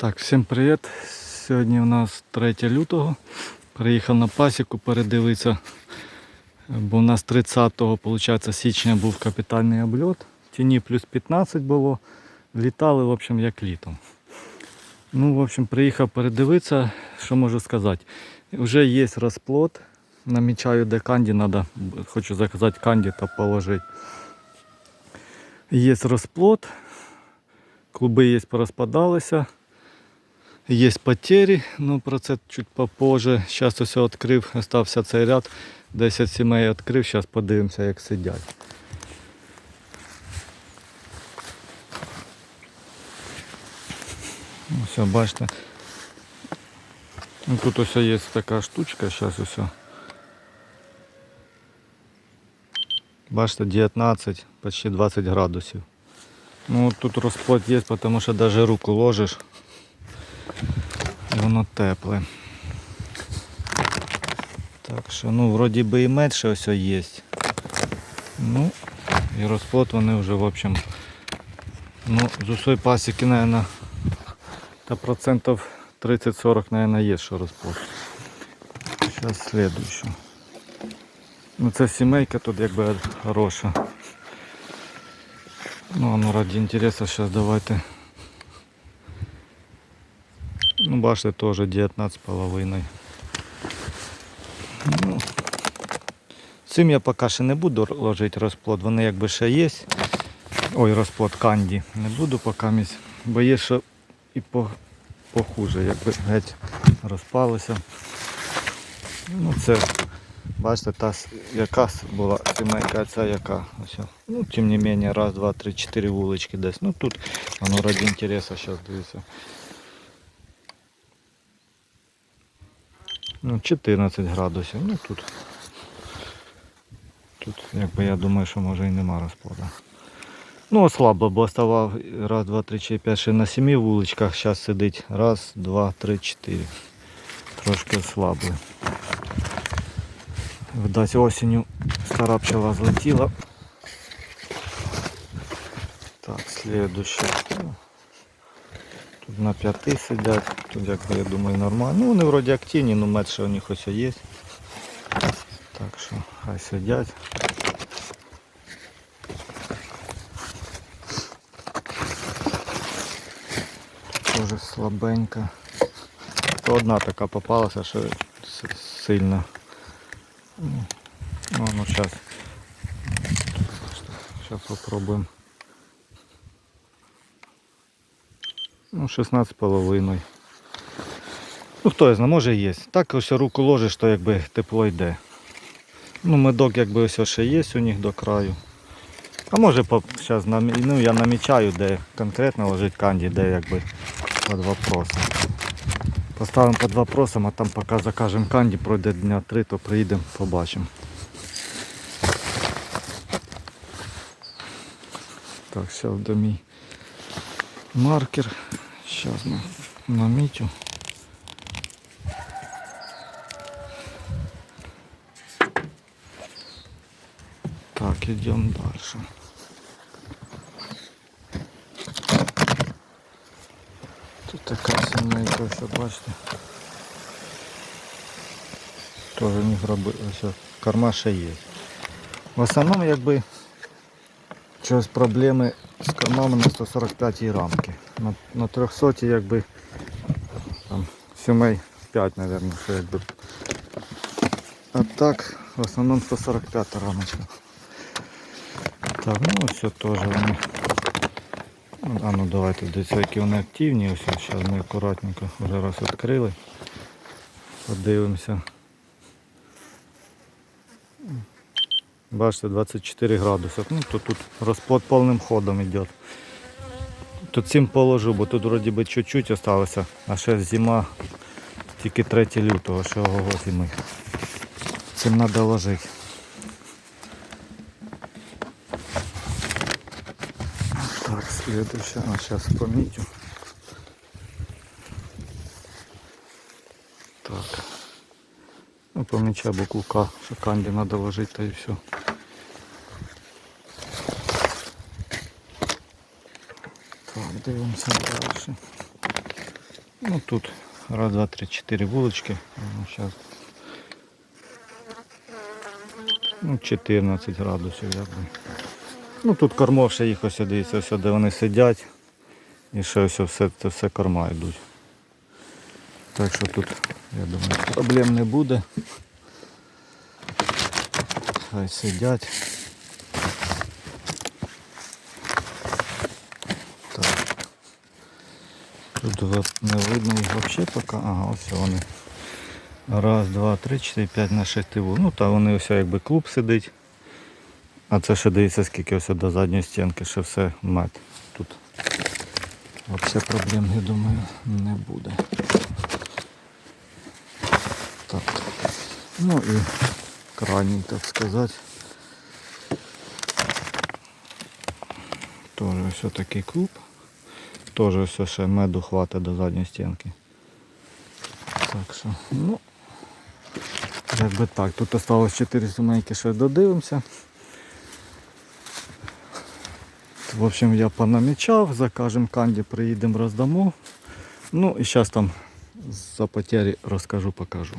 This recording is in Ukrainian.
Так, всім привіт. Сьогодні у нас 3 лютого. Приїхав на пасіку передивитися, бо у нас 30 виходить, січня був капітальний обльот. Тіні плюс 15 було. Літали, в общем, як літом. Ну, в общем, приїхав передивитися, що можу сказати. Вже є розплод. Намічаю, де канді треба. Хочу заказати канді та положити. Є розплод. Клуби є порозпадалися. Є потери, ну про це чуть попозже. Зараз усе відкрив, остався цей ряд. 10 сімей відкрив, зараз подивимося, як сидять. Все, бачите. Ну, тут ось є така штучка, зараз усе. Бачите, 19, почти 20 градусів. Ну тут розплод є, тому що навіть руку ложиш. Воно тепле. Так що, ну, вроді би і менше ось є. Ну, і розплод вони вже, в общем, ну, з усої пасіки, наверное, та процентів 30-40, наверное, є, що розплод. Зараз слідуючу. Ну це сімейка тут якби хороша. Ну, а ну ради інтересу зараз давайте Ну, бачите, теж 19,5. Ну, цим я поки ще не буду ложити розплод, вони якби ще є. Ой, розплод канді. Не буду поки місць, бо є що і по, похуже, якби геть розпалося. Ну це, бачите, та яка була сімейка, ця яка. Ось. Ну, тим не менше, раз, два, три, чотири вулички десь. Ну тут воно ради інтересу зараз дивіться. 14 градусів. Ну тут. Тут, якби я думаю, що може і нема розплоду. Ну, ослабло, бо ставав раз, два, три, чотири, п'ять, ще на сімі вуличках. Зараз сидить раз, два, три, чотири. Трошки ослабли. Видать, осінню стара пчела злетіла. Так, слідуще. На п'яти сидять, тут якби я думаю нормально. Ну вони вроді активні, але мед ще у них ось є. Так що хай сидять. Тоже слабенька. То одна така попалася, що сильно. Ну, ну зараз. Зараз попробуємо. Ну, 16 половиною. Ну хто я знає, може є. Так ось руку ложиш, то якби тепло йде. Ну, медок якби ось ще є у них до краю. А може зараз ну, я намічаю, де конкретно ложить канді, де якби під вопросом. Поставимо під вопросом, а там поки закажемо канді, пройде дня три, то приїдемо, побачимо. Так, зараз до мій маркер. Сейчас мы намітю. Так, идем дальше. Тут така сімейка, все бачите. Тоже не гроби, ось корма ще є. В основному якби через проблеми з кормами на 145 рамки. На, на 300 якби там сімей 5, мабуть, що якби. А так, в основному 145 рамочка. Так, ну ось це теж вони. Ну, А ну давайте дивіться, які вони активні. Ось зараз ми акуратненько вже раз відкрили. Подивимося. Бачите, 24 градуси. Ну, то тут розплод повним ходом йде. Тут цим положу, бо тут вроді би чуть-чуть осталося, а ще зима тільки 3 лютого, ще ого зими. Цим треба ложити. Так, следующее. А, сейчас помітю. Так. Ну, помічай букву що канді треба ложити та і все. Так, дивимося далі. Ну тут раз, два, три, чотири вулочки. Ну, зараз. Ну, 14 градусів якби. Ну тут кормов ще їх ось дивіться, ось де вони сидять. І ще ось все, це все корма йдуть. Так що тут, я думаю, проблем не буде. Хай сидять. Так. Тут не видно їх взагалі поки. Ага, ось вони. Раз, два, три, чотири, п'ять на шести. Ну та вони ось якби клуб сидить. А це ще дивіться скільки ось до задньої стінки, ще все мед. Тут взагалі проблем, я думаю, не буде. Так. Ну і крайній, так сказати. Тоже ось такий клуб. Тоже ось ще меду хватить до задньої стінки. Так що, ну, якби так. Тут осталось 4 сімейки, ще додивимося. В общем, я понамічав, закажемо канді, приїдемо роздамо. Ну і зараз там за потері розкажу, покажу.